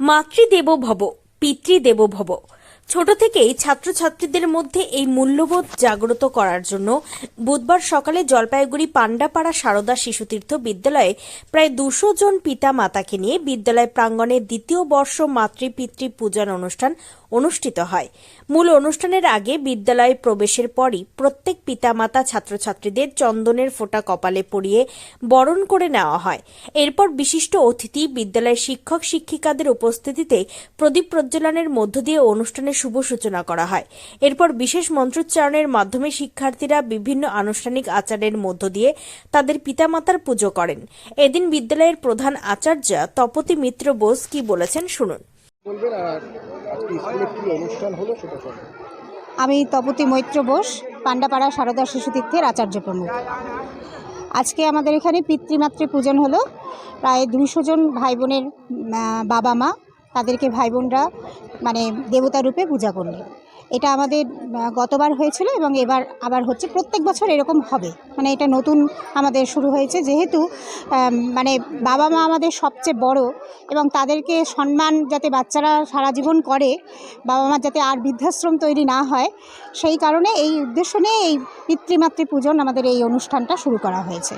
মাতৃদেবো ভব, পিতৃদেব ভব। ছোট থেকেই ছাত্রছাত্রীদের মধ্যে এই মূল্যবোধ জাগ্রত করার জন্য বুধবার সকালে জলপাইগুড়ি পাণ্ডাপাড়া সারদা শিশুতীর্থ বিদ্যালয়ে প্রায় দুশো জন পিতা মাতাকে নিয়ে বিদ্যালয় প্রাঙ্গণে দ্বিতীয় বর্ষ মাতৃপিতৃ পূজার অনুষ্ঠান অনুষ্ঠিত হয়। মূল অনুষ্ঠানের আগে বিদ্যালয়ে প্রবেশের পরই প্রত্যেক পিতামাতা ছাত্রছাত্রীদের চন্দনের ফোঁটা কপালে পরিয়ে বরণ করে নেওয়া হয়। এরপর বিশিষ্ট অতিথি বিদ্যালয়ের শিক্ষক শিক্ষিকাদের উপস্থিতিতে প্রদীপ প্রজ্বলনের মধ্য দিয়ে অনুষ্ঠানের শুভ সূচনা করা হয়। এরপর বিশেষ মন্ত্রোচ্চারণের মাধ্যমে শিক্ষার্থীরা বিভিন্ন আনুষ্ঠানিক আচারের মধ্য দিয়ে তাদের পিতামাতার পুজো করেন। এদিন বিদ্যালয়ের প্রধান আচার্য তপতি মিত্র বোস কি বলেছেন শুনুন। আমি তপতি মৈত্র বোস, পাণ্ডাপাড়া সারদা শিশুতীর্থের আচার্য প্রমুখ। আজকে আমাদের এখানে পিতৃমাতৃ পূজন হলো। প্রায় দুইশো জন ভাই বোনের বাবা মা তাদেরকে ভাই বোনরা মানে দেবতা রূপে পূজা করলেন। এটা আমাদের গতবার হয়েছিল এবং এবার আবার হচ্ছে প্রত্যেক বছর এরকম হবে। মানে এটা নতুন আমাদের শুরু হয়েছে যেহেতু মানে বাবা মা আমাদের সবচেয়ে বড় এবং তাদেরকে সম্মান যাতে বাচ্চারা সারা জীবন করে বাবা মার যাতে আর বৃদ্ধাশ্রম তৈরি না হয় সেই কারণে এই উদ্দেশ্য নিয়ে এই পিতৃমাতৃ পূজন আমাদের এই অনুষ্ঠানটা শুরু করা হয়েছে।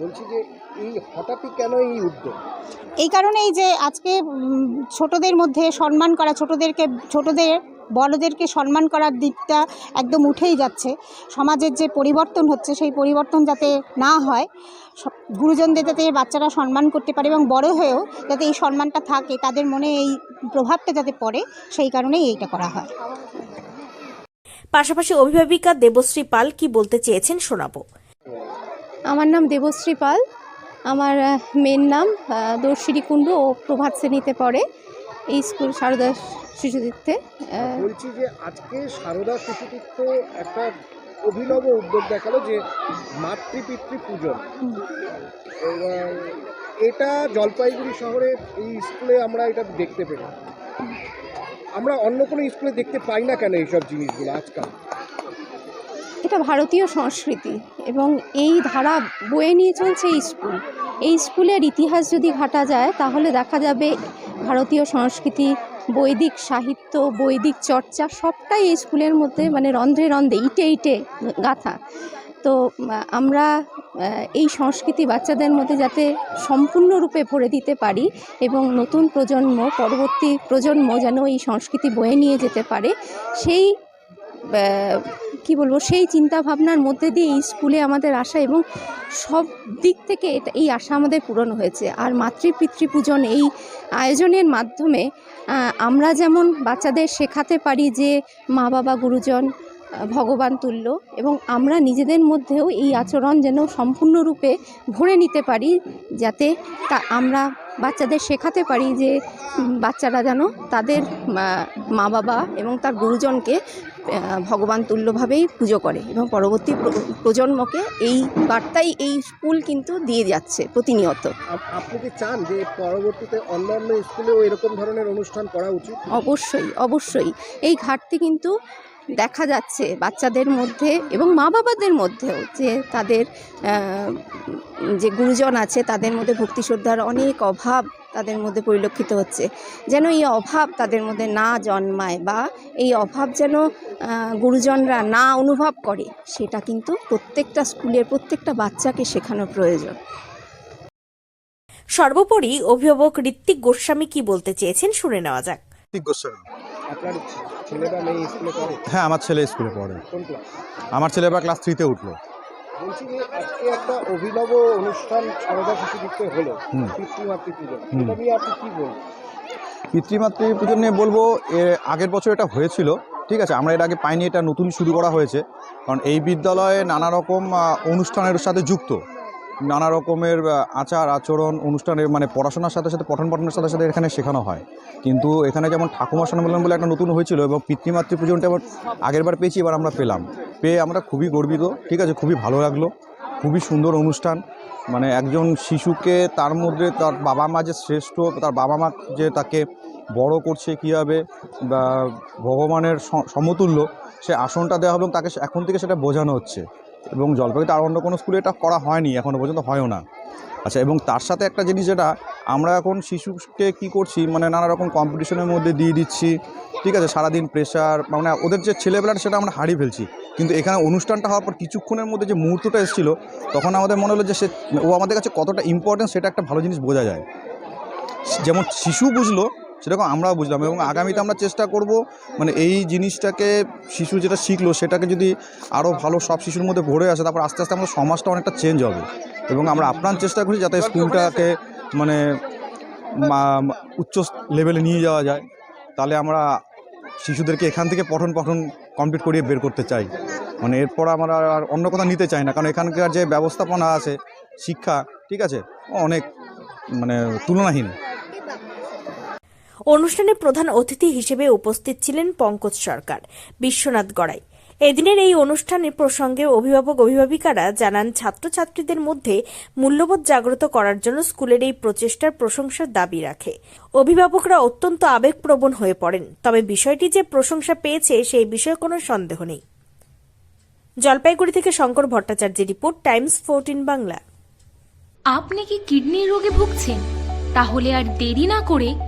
বলছি যে এই হঠাৎই কেন এই উদ্যোগ? এই কারণেই যে আজকে ছোটদের মধ্যে সম্মান করা ছোটদেরকে ছোটদের বড়দেরকে সম্মান করার দিকটা একদম উঠেই যাচ্ছে। সমাজের যে পরিবর্তন হচ্ছে সেই পরিবর্তন যাতে না হয় সব- গুরুজনদের যাতে বাচ্চারা সম্মান করতে পারে এবং বড় হয়েও যাতে এই সম্মানটা থাকে তাদের মনে এই প্রভাবটা যাতে পড়ে সেই কারণেই এইটা করা হয়। পাশাপাশি অভিভাবিকা দেবশ্রী পাল কি বলতে চেয়েছেন শোনাবো। আমার নাম দেবশ্রী পাল। আমার মেয়ের নাম দর্শিনী কুণ্ডু ও প্রভাত শ্রেণীতে পড়ে। এই স্কুল সারদা শিশুতীর্থে বলছি যে আজকে সারদা শিশুতীর্থ একটা অভিনব উদ্যোগ দেখাল যে মাতৃপিতৃ এবং এটা জলপাইগুড়ি শহরে এই স্কুলে আমরা এটা দেখতে পেলাম। আমরা অন্য কোনো স্কুলে দেখতে পাই না কেন এইসব জিনিসগুলো আজকাল? এটা ভারতীয় সংস্কৃতি এবং এই ধারা বয়ে নিয়ে চলছে এই স্কুল। এই স্কুলের ইতিহাস যদি ঘাটা যায় তাহলে দেখা যাবে ভারতীয় সংস্কৃতি, বৈদিক সাহিত্য, বৈদিক চর্চা সবটাই এই স্কুলের মধ্যে মানে রন্ধ্রে রন্ধ্রে, ইটে ইটে গাথা। তো আমরা এই সংস্কৃতি বাচ্চাদের মধ্যে যাতে সম্পূর্ণরূপে ভরে দিতে পারি এবং নতুন প্রজন্ম, পরবর্তী প্রজন্ম যেন এই সংস্কৃতি বয়ে নিয়ে যেতে পারে, সেই কি বলব, সেই চিন্তা ভাবনার মধ্যে দিয়ে এই স্কুলে আমাদের আসা এবং সব দিক থেকে এটা, এই আশা আমাদের পূরণ হয়েছে। আর মাতৃপিতৃ পূজন এই আয়োজনের মাধ্যমে আমরা যেমন বাচ্চাদের শেখাতে পারি যে মা বাবা গুরুজন ভগবান তুল্য এবং আমরা নিজেদের মধ্যেও এই আচরণ যেন সম্পূর্ণরূপে ভরে নিতে পারি যাতে তা আমরা বাচ্চাদের শেখাতে পারি যে বাচ্চারা যেন তাদের মা- বাবা এবং তার গুরুজনকে ভগবান তুল্যভাবেই পুজো করে এবং পরবর্তী প্রজন্মকে এই বার্তাই এই স্কুল কিন্তু দিয়ে যাচ্ছে প্রতিনিয়ত। আপনি কি চান যে পরবর্তীতে অন্যান্য স্কুলেও এরকম ধরনের অনুষ্ঠান করা উচিত? অবশ্যই অবশ্যই। এই ঘাটতি কিন্তু দেখা যাচ্ছে বাচ্চাদের মধ্যে এবং মা বাবাদের মধ্যেও যে তাদের যে গুরুজন আছে তাদের মধ্যে ভক্তি শ্রদ্ধার অনেক অভাব তাদের মধ্যে পরিলক্ষিত হচ্ছে। যেন এই অভাব তাদের মধ্যে না জন্মায় বা এই অভাব যেন গুরুজনরা না অনুভব করে সেটা কিন্তু প্রত্যেকটা স্কুলের প্রত্যেকটা বাচ্চাকে শেখানো প্রয়োজন। সর্বোপরি অভিভাবক ঋত্বিক গোস্বামী কি বলতে চেয়েছেন শুনে নেওয়া যাক। গোস্বামী আপনার ছেলে বা মেয়ে স্কুলে পড়ে? হ্যাঁ আমার ছেলে স্কুলে পড়ে। কোন ক্লাস? আমার ছেলে বা ক্লাস থ্রিতে উঠল। বলছি যে আজকে একটা অভিনব অনুষ্ঠান সারদা শিশুদিকতে হলো পিতৃমাতৃ পুজো। এটা নিয়ে আপনি কি বলবেন? পিতৃমাতৃ পুজো নিয়ে বলব এর আগের বছর এটা হয়েছিল ঠিক আছে? আমরা এর আগে পাইনি এটা নতুন শুরু করা হয়েছে। কারণ এই বিদ্যালয়ে নানা রকম অনুষ্ঠানের সাথে যুক্ত। নানা রকমের আচার, আচরণ, অনুষ্ঠানের মানে পড়াশোনার সাথে সাথে, পঠন পাঠনের সাথে সাথে এখানে শেখানো হয়। কিন্তু এখানে যেমন ঠাকুমা সম্মেলন বলে একটা নতুন হয়েছিল এবং পিতৃমাতৃ পুজোটা এবার আগের বার পেয়েছি, এবার আমরা পেলাম। পেয়ে আমরা খুবই গর্বিত, ঠিক আছে, খুবই ভালো লাগল। খুবই সুন্দর অনুষ্ঠান। মানে একজন শিশুকে তার মধ্যে তার বাবা মা যে শ্রেষ্ঠ, তার বাবা মা যে তাকে বড় করছে কীভাবে, বা ভগবানের সমতুল্য, সে আসনটা দেওয়া হবে এবং তাকে এখন থেকে সেটা বোঝানো হচ্ছে। এবং জলপাইগুড়িতে আর অন্য কোনো স্কুলে এটা করা হয়নি এখনও পর্যন্ত হয়ও না। আচ্ছা এবং তার সাথে একটা জিনিস যেটা, আমরা এখন শিশুকে কি করছি মানে নানা রকম কম্পিটিশনের মধ্যে দিয়ে দিচ্ছি, ঠিক আছে? সারাদিন প্রেশার মানে ওদের যে ছেলেবেলাটা সেটা আমরা হারিয়ে ফেলছি। কিন্তু এখানে অনুষ্ঠানটা হওয়ার পর কিছুক্ষণের মধ্যে যে মুহূর্তটা এসেছিল, তখন আমাদের মনে হলো যে সে, ও আমাদের কাছে কতটা ইম্পর্টেন্ট সেটা একটা ভালো জিনিস বোঝা যায়। যেমন শিশু বুঝলো সেরকম আমরাও বুঝলাম এবং আগামীতে আমরা চেষ্টা করব মানে এই জিনিসটাকে শিশু যেটা শিখলো সেটাকে যদি আরও ভালো সব শিশুর মধ্যে ভরে আসে, তারপর আস্তে আস্তে আমাদের সমাজটা অনেকটা চেঞ্জ হবে। এবং আমরা আপ্রাণ চেষ্টা করি যাতে স্কুলটাকে মানে উচ্চ লেভেলে নিয়ে যাওয়া যায়। তাহলে আমরা শিশুদেরকে এখান থেকে পঠন পঠন কমপ্লিট করিয়ে বের করতে চাই। মানে এরপর আমরা আর অন্য কথা নিতে চাই না, কারণ এখানকার যে ব্যবস্থাপনা আছে, শিক্ষা, ঠিক আছে, অনেক মানে তুলনাহীন। অনুষ্ঠানে প্রধান অতিথি হিসেবে উপস্থিত ছিলেন পঙ্কজ সরকার, বিশ্বনাথ গড়াই। এদিনের এই অনুষ্ঠানের প্রসঙ্গে অভিভাবক অভিভাবিকারা জানান, ছাত্রছাত্রীদের মধ্যে মূল্যবোধ জাগ্রত করার জন্য স্কুলের এই প্রচেষ্টার প্রশংসার দাবি রাখে। অভিভাবকরা অত্যন্ত আবেগপ্রবণ হয়ে পড়েন, তবে বিষয়টি যে প্রশংসা পেয়েছে সেই বিষয়ে কোনো সন্দেহ নেই। জলপাইগুড়ি থেকে শঙ্কর ভট্টাচার্যের রিপোর্ট, টাইমস ফোরটিন বাংলা। আপনি কি কিডনির রোগে ভুগছেন? তাহলে আর দেরি না করে